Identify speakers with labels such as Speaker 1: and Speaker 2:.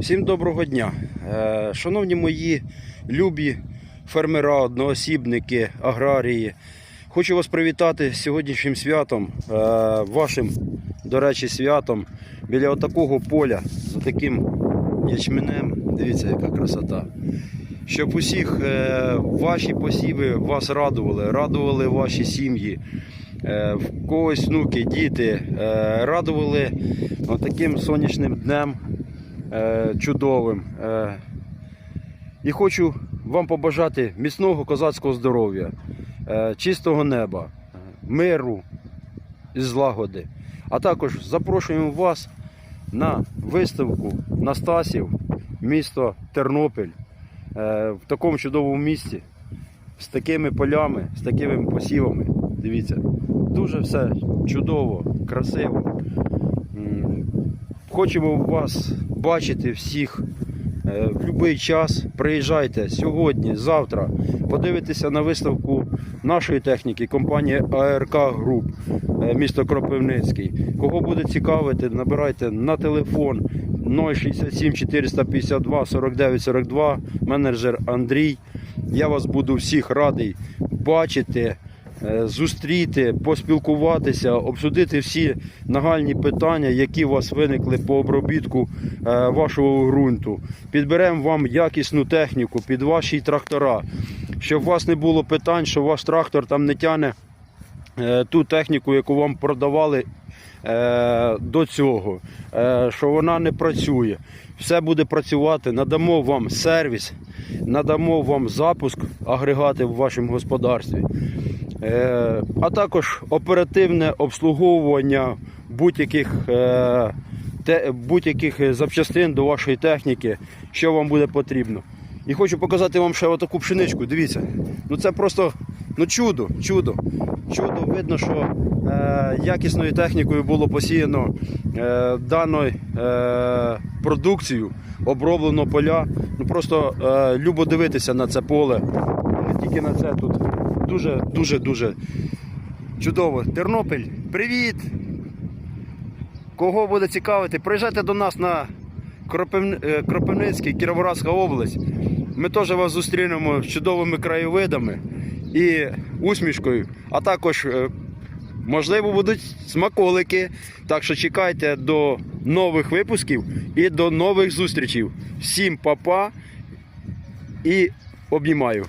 Speaker 1: Всім доброго дня. Е, Шановні мої любі фермера, одноосібники, аграрії. Хочу вас привітати сьогоднішнім святом, е, вашим, до речі, святом біля отакого поля з таким ячменем. Дивіться, яка красота. Щоб усіх е, ваші посіви вас радували, радували ваші сім'ї, в когось внуки, діти, е, радували таким сонячним днем е, чудовим. Е, І хочу вам побажати міцного козацького здоров'я, е, чистого неба, е, миру і злагоди. А також запрошуємо вас на виставку Настасів, місто Тернопіль, е, в такому чудовому місті, з такими полями, з такими посівами. Дивіться, дуже все чудово, красиво. Хочемо вас бачити всіх е, в будь-який час. Приїжджайте сьогодні, завтра. Подивитися на виставку нашої техніки, компанії АРК Груп, е, місто Кропивницький. Кого буде цікавити, набирайте на телефон 067 452 49 42, менеджер Андрій. Я вас буду всіх радий бачити зустріти, поспілкуватися, обсудити всі нагальні питання, які у вас виникли по обробітку е, вашого ґрунту. Підберемо вам якісну техніку під ваші трактора, щоб у вас не було питань, що ваш трактор там не тяне е, ту техніку, яку вам продавали е, до цього, е, що вона не працює. Все буде працювати, надамо вам сервіс, надамо вам запуск агрегати в вашому господарстві. Е, а також оперативне обслуговування будь-яких е, будь-яких запчастин до вашої техніки, що вам буде потрібно. І хочу показати вам ще отаку пшеничку. Дивіться, ну це просто ну чудо, чудо. Чудо видно, що е, якісною технікою було посіяно е, даною е, продукцію, оброблено поля. Ну просто е, любо дивитися на це поле. Не тільки на це тут дуже, дуже, дуже чудово. Тернопіль, привіт! Кого буде цікавити, приїжджайте до нас на е, Кропивницький, Кіровоградська область. Ми теж вас зустрінемо з чудовими краєвидами і усмішкою, а також, е, можливо, будуть смаколики. Так що чекайте до нових випусків і до нових зустрічей. Всім па-па і обнімаю.